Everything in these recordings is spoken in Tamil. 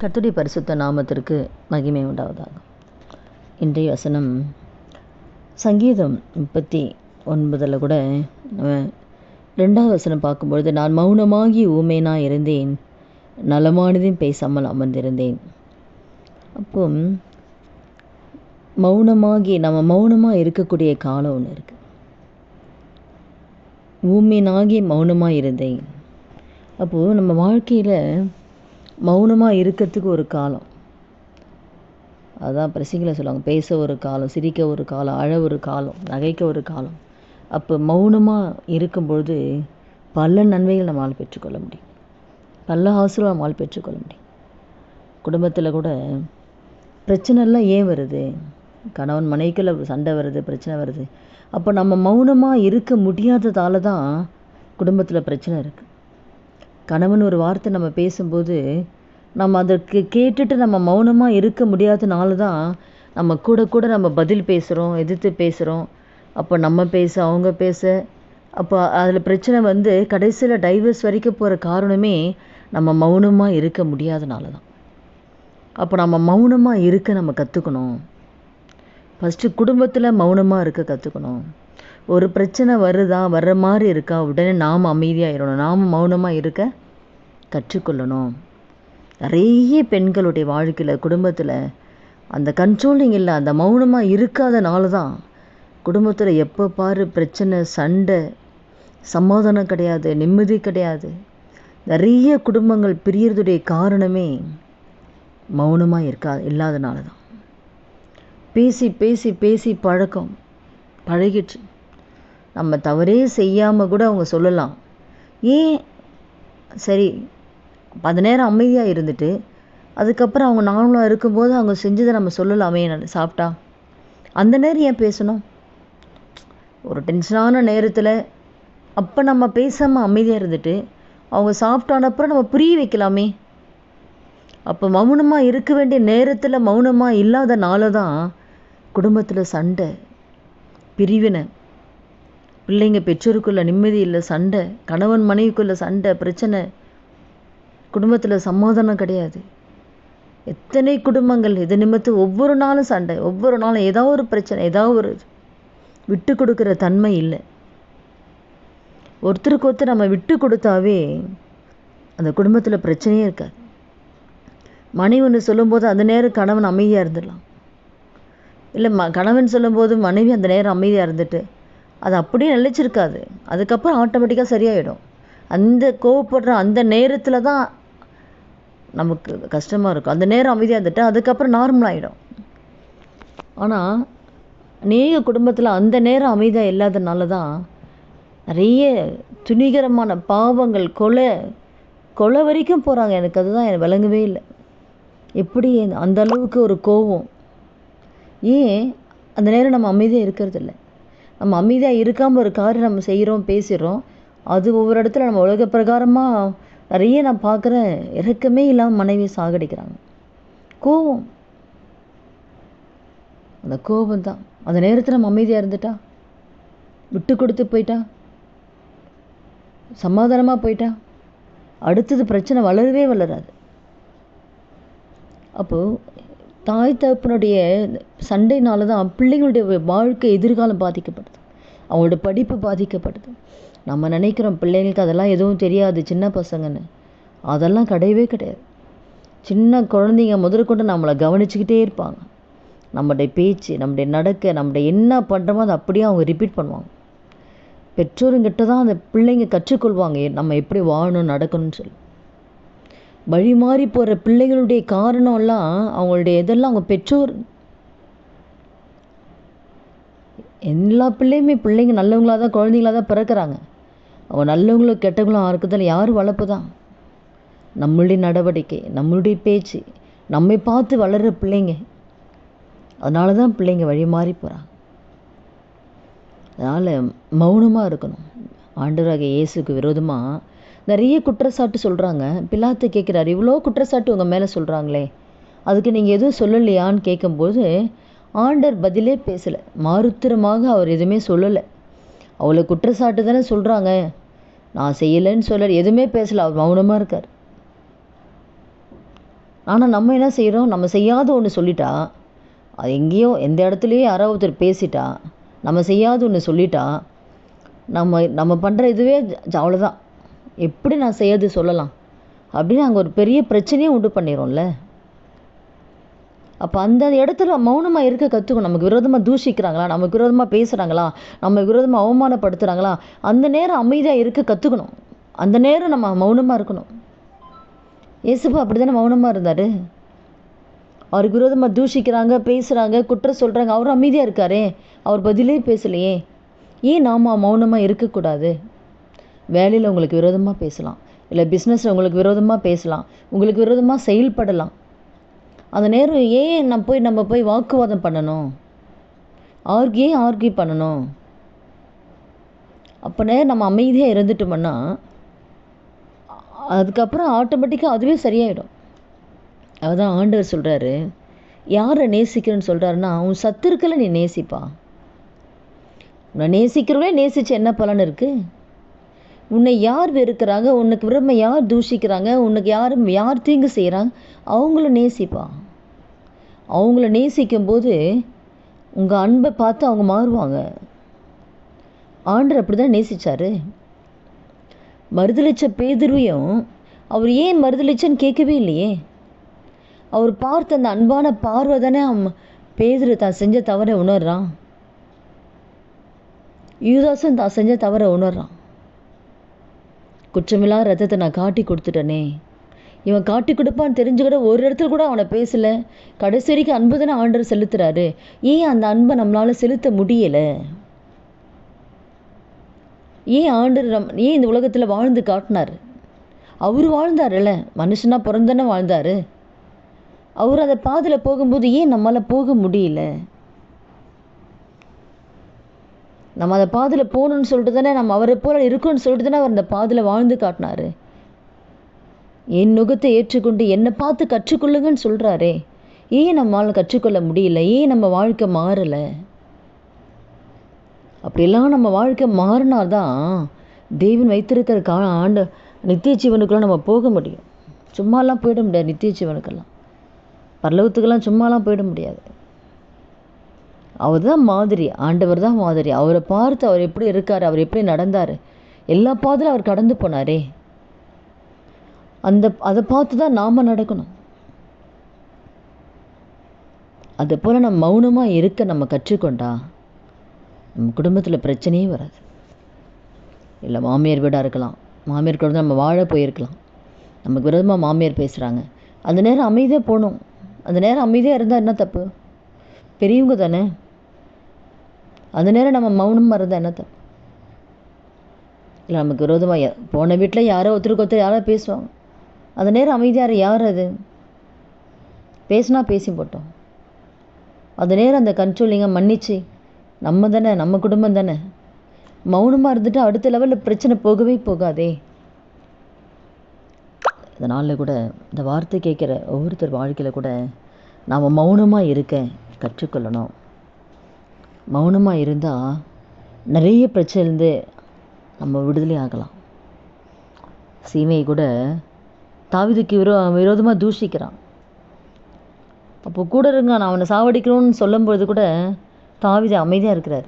கர்த்தருடைய பரிசுத்த நாமத்திற்கு மகிமை உண்டாவதாக. இன்றைய வசனம் சங்கீதம் முப்பத்தி ஒன்பதில் கூட நம்ம ரெண்டாவது வசனம் பார்க்கும்பொழுது நான் மௌனமாகி ஊமேனாக இருந்தேன் நலமானதையும் பேசாமல் அமர்ந்திருந்தேன். அப்போ மௌனமாகி நம்ம மௌனமாக இருக்கக்கூடிய காலம் ஒன்று இருக்குது ஊமேனாகி மௌனமாக இருந்தேன் அப்போது நம்ம வாழ்க்கையில் மௌனமாக இருக்கிறதுக்கு ஒரு காலம். அதுதான் பிரசிங்கில் சொல்லுவாங்க. பேச ஒரு காலம் சிரிக்க ஒரு காலம் அழ ஒரு காலம் நகைக்க ஒரு காலம். அப்போ மௌனமாக இருக்கும்பொழுது பல நன்மைகள் நம்மால் பெற்றுக்கொள்ள முடியும். பல ஆசிரியர் நம்மால் பெற்றுக்கொள்ள முடியும். குடும்பத்தில் கூட பிரச்சனைலாம் ஏன் வருது? கணவன் மனைவிக்குள்ள சண்டை வருது பிரச்சனை வருது. அப்போ நம்ம மௌனமாக இருக்க முடியாததால தான் குடும்பத்தில் பிரச்சனை இருக்குது கணவன் ஒரு வார்த்தை நம்ம பேசும்போது நம்ம அதற்கு கேட்டுட்டு நம்ம மௌனமாக இருக்க முடியாதனால தான் நம்ம கூட கூட நம்ம பதில் பேசுகிறோம் எதிர்த்து பேசுகிறோம் அப்போ நம்ம பேச அவங்க பேச அப்போ அதில் பிரச்சனை வந்து கடைசியில் டைவர்ஸ் வரைக்கும் போகிற காரணமே நம்ம மௌனமாக இருக்க முடியாதனால தான் அப்போ நம்ம மௌனமாக இருக்க நம்ம கற்றுக்கணும் ஃபஸ்ட்டு குடும்பத்தில் மௌனமாக இருக்க கற்றுக்கணும் ஒரு பிரச்சனை வருதா வர்ற மாதிரி இருக்கா உடனே நாம் அமைதியாகிடணும் நாம் மௌனமாக இருக்க கற்றுக்கொள்ளணும். நிறைய பெண்களுடைய வாழ்க்கையில் குடும்பத்தில் அந்த கண்ட்ரோலிங் இல்லை அந்த மௌனமாக இருக்காதனால தான். குடும்பத்தில் எப்போ பாரு பிரச்சனை சண்டை சமாதானம் கிடையாது நிம்மதி கிடையாது. நிறைய குடும்பங்கள் பிரியறதுடைய காரணமே மௌனமாக இருக்கா இல்லாதனால தான். பேசி பேசி பேசி பழக்கம் பழகிட்டு நம்ம தவறே செய்யாமல் கூட அவங்க சொல்லலாம். ஏன்? சரி அது நேரம் அமைதியாக இருந்துட்டு அதுக்கப்புறம் அவங்க நார்மலாக இருக்கும்போது அவங்க செஞ்சதை நம்ம சொல்லலாமே சாப்பிட்டா. அந்த நேரம் ஏன் பேசணும்? ஒரு டென்ஷனான நேரத்தில் அப்போ நம்ம பேசாமல் அமைதியாக இருந்துட்டு அவங்க சாப்பிட்டானப்புறம் நம்ம புரிய வைக்கலாமே. அப்போ மௌனமாக இருக்க வேண்டிய நேரத்தில் மௌனமாக இல்லாதனால தான் குடும்பத்தில் சண்டை பிரிவினை. பிள்ளைங்க பெற்றோருக்குள்ளே நிம்மதி இல்லை சண்டை. கணவன் மனைவிக்குள்ளே சண்டை பிரச்சனை. குடும்பத்தில் சமாதானம் கிடையாது. எத்தனை குடும்பங்கள் இது நிமித்து ஒவ்வொரு நாளும் சண்டை ஒவ்வொரு நாளும் ஏதாவது ஒரு பிரச்சனை ஏதாவது ஒரு விட்டு கொடுக்குற தன்மை இல்லை. ஒருத்தருக்கு ஒருத்தர் நம்ம விட்டு கொடுத்தாவே அந்த குடும்பத்தில் பிரச்சனையே இருக்காது. மனைவி ஒன்று சொல்லும்போது அந்த நேரம் கணவன் அமைதியாக இருந்துடலாம். இல்லை ம கணவன் சொல்லும்போது மனைவி அந்த நேரம் அமைதியாக இருந்துட்டு அது அப்படியே நிலைச்சிருக்காது. அதுக்கப்புறம் ஆட்டோமேட்டிக்காக சரியாயிடும். அந்த கோவப்படுற அந்த நேரத்தில் தான் நமக்கு கஷ்டமாக இருக்கும் அந்த நேரம் அமைதியாக இருந்துட்டு அதுக்கப்புறம் நார்மல் ஆகிடும் ஆனால் அநேக குடும்பத்தில் அந்த நேரம் அமைதியாக இல்லாதனால தான் நிறைய துணிகரமான பாவங்கள் கொலை கொலை வரைக்கும் போகிறாங்க எனக்கு அதுதான் எனக்கு விளங்கவே இல்லை. எப்படி அந்த அளவுக்கு ஒரு கோவம்? ஏன் அந்த நேரம் நம்ம அமைதியாக இருக்கிறது இல்லை? நம்ம அமைதியாக இருக்காமல் ஒரு காரியம் நம்ம செய்கிறோம் பேசுகிறோம் அது ஒவ்வொரு இடத்துல நம்ம உலக பிரகாரமாக நிறைய நான் பார்க்குறேன். இறக்கமே இல்லாமல் மனைவியை சாகடிக்கிறாங்க. கோபம். அந்த கோபம் தான். அந்த நேரத்தில் நம்ம அமைதியாக இருந்துட்டா? விட்டு கொடுத்து போயிட்டா? சமாதானமாக போயிட்டா? அடுத்தது பிரச்சனை வளரவே வளராது. அப்போது தாய் தகப்பனுடைய சண்டைனால தான் பிள்ளைங்களுடைய வாழ்க்கை எதிர்காலம் பாதிக்கப்படுது. அவங்களோட படிப்பு பாதிக்கப்படுது. நம்ம நினைக்கிறோம் பிள்ளைங்களுக்கு அதெல்லாம் எதுவும் தெரியாது சின்ன பசங்கன்னு. அதெல்லாம் கிடையவே கிடையாது. சின்ன குழந்தைங்க முதற்கொண்டு நம்மளை கவனிச்சுக்கிட்டே இருப்பாங்க. நம்மளுடைய பேச்சு நம்முடைய நடக்க நம்முடைய என்ன பண்ணுறோமோ அதை அப்படியே அவங்க ரிப்பீட் பண்ணுவாங்க. பெற்றோருங்கிட்ட தான் அந்த பிள்ளைங்க கற்றுக்கொள்வாங்க நம்ம எப்படி வாழணும் நடக்கணும்னு சொல்லி. வழி மாறி போகிற பிள்ளைகளுடைய காரணம்லாம் அவங்களுடைய இதெல்லாம் அவங்க பெற்றோர். எல்லா பிள்ளையுமே பிள்ளைங்க நல்லவங்களாக தான் குழந்தைங்களாக தான் பிறக்கிறாங்க. நல்லவங்களும் கெட்டவங்களும் இருக்குதில்ல யார் வளர்ப்பு தான் நம்மளுடைய நடவடிக்கை நம்மளுடைய பேச்சு நம்மை பார்த்து வளர்கிற பிள்ளைங்க. அதனால தான் பிள்ளைங்க வழி மாறி போகிறாங்க அதனால் மௌனமாக இருக்கணும். ஆண்டவராக இயேசுக்கு விரோதமாக நிறைய குற்றச்சாட்டு சொல்கிறாங்க பிலாத்து கேட்குறாரு இவ்வளோ குற்றச்சாட்டு உங்கள் மேலே சொல்கிறாங்களே அதுக்கு நீங்கள் எதுவும் சொல்லலையான்னு கேட்கும்போது ஆண்டர் பதிலே பேசலை. மாறுத்திரமாக அவர் எதுவுமே சொல்லலை. அவளை குற்றச்சாட்டு தானே சொல்கிறாங்க நான் செய்யலைன்னு சொல்ல எதுவுமே பேசலை அவர் மௌனமாக இருக்கார். ஆனால் நம்ம என்ன செய்கிறோம் நம்ம செய்யாத ஒன்று சொல்லிட்டா அது எங்கேயோ எந்த இடத்துலையோ யாரோ ஒருத்தர் பேசிட்டா நம்ம செய்யாத ஒன்று சொல்லிட்டா நம்ம நம்ம பண்ணுற இதுவே அவ்வளோதான் எப்படி நான் செய்யாது சொல்லலாம்? அப்படின்னு அங்கே ஒரு பெரிய பிரச்சனையே உண்டு பண்ணிடும்ல அப்போ அந்த இடத்துல மௌனமாக இருக்க கற்றுக்கணும் நமக்கு விரோதமாக தூஷிக்கிறாங்களா? நமக்கு விரோதமாக பேசுகிறாங்களா நம்ம விரோதமாக அவமானப்படுத்துகிறாங்களா அந்த நேரம் அமைதியாக இருக்க கற்றுக்கணும் அந்த நேரம் நம்ம மௌனமாக இருக்கணும். இயேசுப்பா அப்படி தானே மௌனமாக இருந்தார்? அவருக்கு விரோதமாக தூஷிக்கிறாங்க பேசுகிறாங்க குற்றம் சொல்கிறாங்க அவர் அமைதியாக இருக்காரே. அவர் பதிலே பேசலையே. ஏன் நாம் மௌனமாக இருக்கக்கூடாது? வேலையில் உங்களுக்கு விரோதமாக பேசலாம். இல்லை பிஸ்னஸில் உங்களுக்கு விரோதமாக பேசலாம். உங்களுக்கு விரோதமாக செயல்படலாம். அந்த நேரம் ஏன் நம்ம போய் நம்ம போய் வாக்குவாதம் பண்ணணும்? ஆர்கி ஏன் ஆர்கி பண்ணணும்? அப்போ நேரம் நம்ம அமைதியாக இருந்துட்டோம்னா அதுக்கப்புறம் ஆட்டோமேட்டிக்காக அதுவே சரியாயிடும். அதுதான் ஆண்டவர் சொல்கிறாரு யாரை நேசிக்கிறேன்னு சொல்கிறாருன்னா உன் இருக்கல நீ நேசிப்பா. உன்னை நேசிக்கிறவனே நேசிச்சு என்ன பலன் இருக்குது உன்னை யார் வெறுக்கிறாங்க? உனக்கு விரும்ப யார் தூஷிக்கிறாங்க? உனக்கு யார் யார் தீங்கு செய்கிறாங்க அவங்கள நேசிப்பா. அவங்கள நேசிக்கும் போது உங்கள் அன்பை பார்த்து அவங்க மாறுவாங்க. ஆண்டர் அப்படி தான் நேசிச்சாரு. மறுதளிச்ச பேதுருவையும் அவர் ஏன் மறுதளிச்சன்னு கேட்கவே இல்லையே. அவர் பார்த்த அந்த அன்பான பார்வை தானே அவன் பேதுரு தான் செஞ்ச தவறை உணர்றான். யூதாசும் தான் செஞ்ச தவறை உணர்றான். குற்றமில்லா ரத்தத்தை நான் காட்டி கொடுத்துட்டேனே. இவன் காட்டி கொடுப்பான்னு தெரிஞ்சு ஒரு இடத்துல கூட அவனை பேசலை. கடைசி வரைக்கும் அன்பு தானே ஆண்டர் செலுத்துறாரு. ஏன் அந்த அன்பை நம்மளால் செலுத்த முடியலை? ஏன் ஆண்டர் நம் ஏன் இந்த உலகத்தில் வாழ்ந்து காட்டினார்? அவர் வாழ்ந்தார்ல மனுஷனா பிறந்தானே வாழ்ந்தாரு. அவர் அந்த பாதையில் போகும்போது ஏன் நம்மளால் போக முடியல? நம்ம அந்த பாதையில் போகணும்னு சொல்லிட்டு தானே நம்ம அவரை போல இருக்கணும்னு சொல்லிட்டு தானே அவர் அந்த பாதையில் வாழ்ந்து காட்டினாரு. என் நுகத்தை ஏற்றுக்கொண்டு என்னை பார்த்து கற்றுக்கொள்ளுங்கன்னு சொல்கிறாரே ஏன் நம்மளால் கற்றுக்கொள்ள முடியல? ஏன் நம்ம வாழ்க்கை மாறலை? அப்படியெல்லாம் நம்ம வாழ்க்கை மாறினாதான் தேவன் வைத்திருக்கிற கா ஆண்டு நித்திய ஜீவனுக்குள்ள நம்ம போக முடியும். சும்மாலாம் போயிட முடியாது நித்திய ஜீவனுக்கெல்லாம் பரலவத்துக்கெல்லாம் சும்மாலாம் போயிட முடியாது. அவர் தான் மாதிரி ஆண்டவர் தான் மாதிரி. அவரை பார்த்து அவர் எப்படி இருக்கார் அவர் எப்படி நடந்தார் எல்லா பாதையிலும் அவர் கடந்து போனாரே. அந்த அதை பார்த்து தான் நாம் நடக்கணும். அது போல் நம்ம மௌனமாக இருக்க நம்ம கற்றுக்கொண்டா நம்ம குடும்பத்தில் பிரச்சனையே வராது. இல்லை மாமியார் வீடாக இருக்கலாம். மாமியார் கூட நம்ம வாழ போயிருக்கலாம். நமக்கு விரோதமாக மாமியார் பேசுகிறாங்க அந்த நேரம் அமைதியாக போகணும். அந்த நேரம் அமைதியாக இருந்தால் என்ன தப்பு? பெரியவங்க தானே. அந்த நேரம் நம்ம மௌனமாக இருந்தால் என்ன தப்பு? இல்லை நமக்கு விரோதமாக போன வீட்டில் யாரோ ஒருத்தருக்கு ஒருத்தர் யாரோ பேசுவாங்க. அந்த நேரம் அமைதியாக யார் அது? பேசுனா பேசி போட்டோம். அது நேரம் அந்த கண்ட்ரோலிங்கை மன்னிச்சு நம்ம தானே நம்ம குடும்பம் தானே. மௌனமாக இருந்துட்டு அடுத்த லெவலில் பிரச்சனை போகவே போகாதே. இதனால் கூட இந்த வார்த்தை கேட்குற ஒவ்வொருத்தர் வாழ்க்கையில் கூட நாம் மௌனமாக இருக்க கற்றுக்கொள்ளணும். மௌனமாக இருந்தால் நிறைய பிரச்சனைலேருந்து நம்ம விடுதலை ஆகலாம். சீமையை கூட தாவிதுக்கு விரோ விரோதமாக தூஷிக்கிறான். அப்போ கூட இருங்க நான் அவனை சாவடிக்கணும்னு சொல்லும்பொழுது கூட தாவிது அமைதியாக இருக்கிறார்.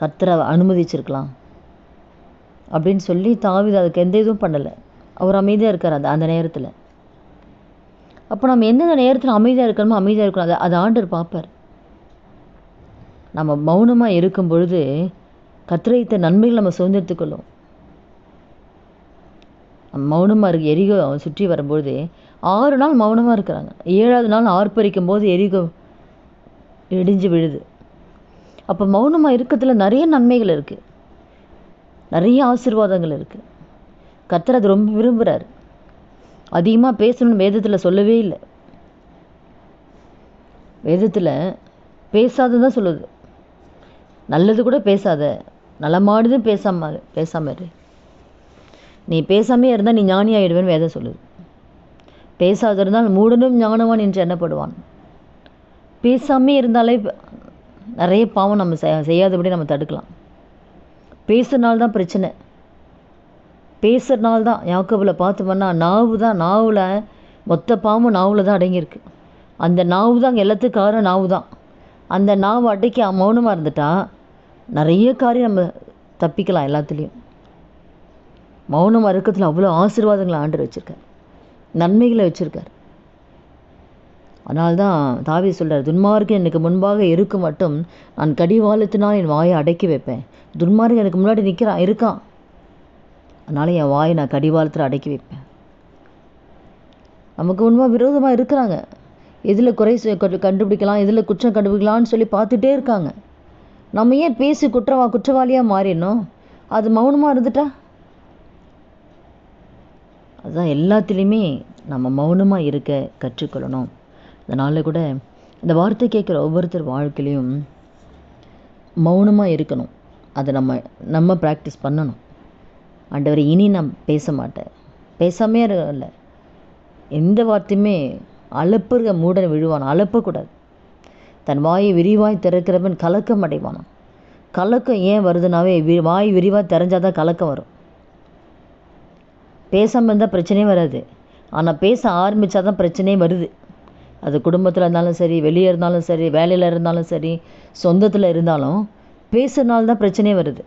கர்த்தரை அனுமதிச்சிருக்கலாம். அப்படின்னு சொல்லி தாவிது அதுக்கு எந்த இதுவும் பண்ணலை. அவர் அமைதியாக இருக்கார் அந்த அந்த நேரத்தில். அப்போ நம்ம எந்தெந்த நேரத்தில் அமைதியாக இருக்கணுமோ அமைதியாக இருக்கணும். அதை அதை ஆண்டர் பார்ப்பார். நம்ம மௌனமாக இருக்கும் பொழுது கத்திரைத்த நன்மைகள் நம்ம சுதந்திரத்துக்கொள்ளும் மௌனமாக இருக்கு எரிகோ சுற்றி வரும்பொழுது ஆறு நாள் மௌனமாக இருக்கிறாங்க ஏழாவது நாள் ஆர்ப்பரிக்கும் போது எரிகோ இடிஞ்சு விழுது. அப்போ மௌனமாக இருக்கிறதுல நிறைய நன்மைகள் இருக்குது நிறைய ஆசீர்வாதங்கள் இருக்குது கத்தர் அது ரொம்ப விரும்புகிறார் அதிகமாக பேசணும்னு வேதத்தில் சொல்லவே இல்லை. வேதத்தில் பேசாததான் சொல்லுது. நல்லது கூட பேசாத நலமானதும் பேசாமல் பேசாமல் இரு. நீ பேசாமே இருந்தால் நீ ஞானி ஆகிடுவேன்னு வேதம் சொல்லுது. பேசாத இருந்தால் மூடனும் ஞானவான் என்று எண்ணப்படுவான். பேசாமே இருந்தாலே நிறைய பாவம் நம்ம செய்யாதபடி நம்ம தடுக்கலாம். பேசுறனால தான் பிரச்சனை. பேசுறனால தான் யாக்கோபில் பார்த்தோம்னா நாவு தான் நாவில் மொத்த பாவமும் நாவில் தான் அடங்கியிருக்கு. அந்த நாவு தான் எல்லாத்துக்கும் காரணம் நாவு தான் அந்த நாவு அடைக்க மௌனமாக இருந்துட்டா நிறைய காரியம் நம்ம தப்பிக்கலாம் எல்லாத்துலேயும். மௌனமாக இருக்கிறதுல அவ்வளோ ஆசீர்வாதங்களை ஆண்டு வச்சுருக்கார். நன்மைகளை வச்சுருக்கார். அதனால் தான் தாவி சொல்கிறார் துன்மார்க்கு எனக்கு முன்பாக இருக்கும் மட்டும் நான் கடிவாளத்தினால் என் வாயை அடக்கி வைப்பேன். துன்மார்க்கு எனக்கு முன்னாடி நிற்கிறான் இருக்கான் அதனால் என் வாயை நான் கடிவாளத்தில் அடக்கி வைப்பேன். நமக்கு முன்பாக விரோதமாக இருக்கிறாங்க. எதில் குறை கண்டுபிடிக்கலாம் எதில் குற்றம் கண்டுபிடிக்கலாம்னு சொல்லி பார்த்துட்டே இருக்காங்க. நம்ம ஏன் பேசி குற்றவா குற்றவாளியாக மாறிடணும்? அது மௌனமாக இருந்துட்டா? அதுதான் எல்லாத்துலேயுமே நம்ம மௌனமாக இருக்க கற்றுக்கொள்ளணும். அதனால் கூட இந்த வார்த்தை கேட்குற ஒவ்வொருத்தர் வாழ்க்கையிலையும் மௌனமாக இருக்கணும். அதை நம்ம நம்ம ப்ராக்டிஸ் பண்ணணும். ஆண்டவர் இனி நான் பேச மாட்டேன். பேசாமே இல்லை. எந்த வார்த்தையுமே அலப்புற மூடன் விழுவான் அலப்பக்கூடாது. தன் வாயை விரிவாய் திறக்கிறவன் கலக்கம் அடைவானான் கலக்கம் ஏன் வருதுனாவே வி வாய் விரிவாக தெறஞ்சால்தான் கலக்கம் வரும். பேசாமல் இருந்தால் பிரச்சனையே வராது. ஆனால் பேச ஆரம்பித்தா தான் பிரச்சனையே வருது. அது குடும்பத்தில் இருந்தாலும் சரி வெளியே இருந்தாலும் சரி வேலையில் இருந்தாலும் சரி சொந்தத்தில் இருந்தாலும் பேசுறதுனால தான் பிரச்சனையே வருது.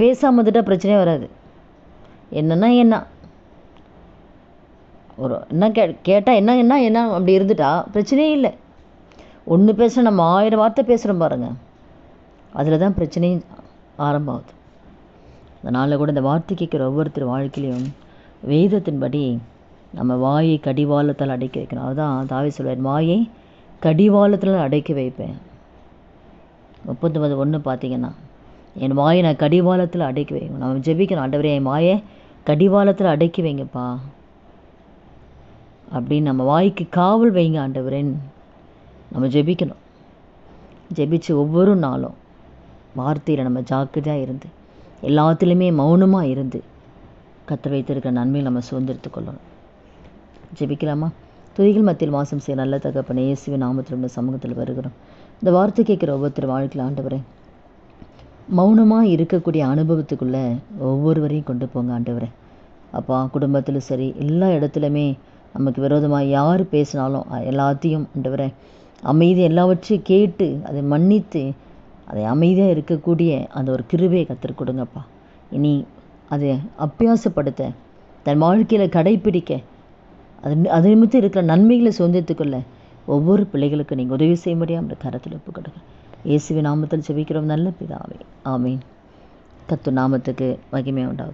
பேசாமல் வந்துட்டால் பிரச்சனையே வராது. என்னன்னா என்ன? ஒரு என்ன கே கேட்டால் என்ன என்ன என்ன அப்படி இருந்துட்டா பிரச்சனையே இல்லை. ஒன்று பேச நம்ம ஆயிரம் வார்த்தை பேசுகிறோம் பாருங்கள் அதில் தான் பிரச்சனையும் ஆரம்பமாகுது அதனால் கூட இந்த வார்த்தை கேட்குற ஒவ்வொருத்தர் வாழ்க்கையிலையும் வேதத்தின்படி நம்ம வாயை கடிவாளத்தால் அடக்கி வைக்கணும். அதுதான் தாவி சொல்வார் வாயை கடிவாளத்தில் அடைக்க வைப்பேன். முப்பத்தொம்பது ஒன்று பார்த்தீங்கன்னா என் வாயை நான் கடிவாளத்தில் அடைக்க வைக்கணும் நம்ம ஜெபிக்கணும் ஆண்டவரே என் வாயை கடிவாளத்தில் அடைக்கி வைங்கப்பா. அப்படின்னு நம்ம வாய்க்கு காவல் வைங்க ஆண்டவரேன் நம்ம ஜெபிக்கணும். ஜெபிச்சு ஒவ்வொரு நாளும் வார்த்தையில் நம்ம ஜாக்கிரதையாக இருந்து எல்லாத்துலேயுமே மௌனமாக இருந்து கற்று வைத்திருக்கிற நன்மையை நம்ம சுதந்திரத்து கொள்ளணும். ஜெபிக்கலாமா? துதிகள் மத்தியில் வாசம் செய்ய நல்ல தகப்பனே இயேசுவின் நாமத்தில் உள்ள சமூகத்தில் வருகிறோம். இந்த வார்த்தை கேட்குற ஒவ்வொருத்தர் வாழ்க்கையில் ஆண்டவரே மௌனமாக இருக்கக்கூடிய அனுபவத்துக்குள்ளே ஒவ்வொருவரையும் கொண்டு போங்க ஆண்டவரே. அப்பா குடும்பத்திலும் சரி எல்லா இடத்துலையுமே நமக்கு விரோதமாக யார் பேசினாலும் எல்லாத்தையும் ஆண்டவரே அமைதி எல்லாவற்றையும் கேட்டு அதை மன்னித்து அதை அமைதியாக இருக்கக்கூடிய அந்த ஒரு கிருபையை கற்றுக் கொடுங்கப்பா. இனி அதை அபியாசப்படுத்த தன் வாழ்க்கையில் கடைப்பிடிக்க அது அது நிமித்தம் இருக்கிற நன்மைகளை சுதந்திரத்துக்குள்ள ஒவ்வொரு பிள்ளைகளுக்கும் நீங்கள் உதவி செய்ய முடியாமல் கரத்தில் ஒப்பு கொடுங்க. இயேசுவின் நாமத்தில் செபிக்கிறோம் நல்ல பிதாவே. ஆமீன். கத்து நாமத்துக்கு மகிமை உண்டாகும்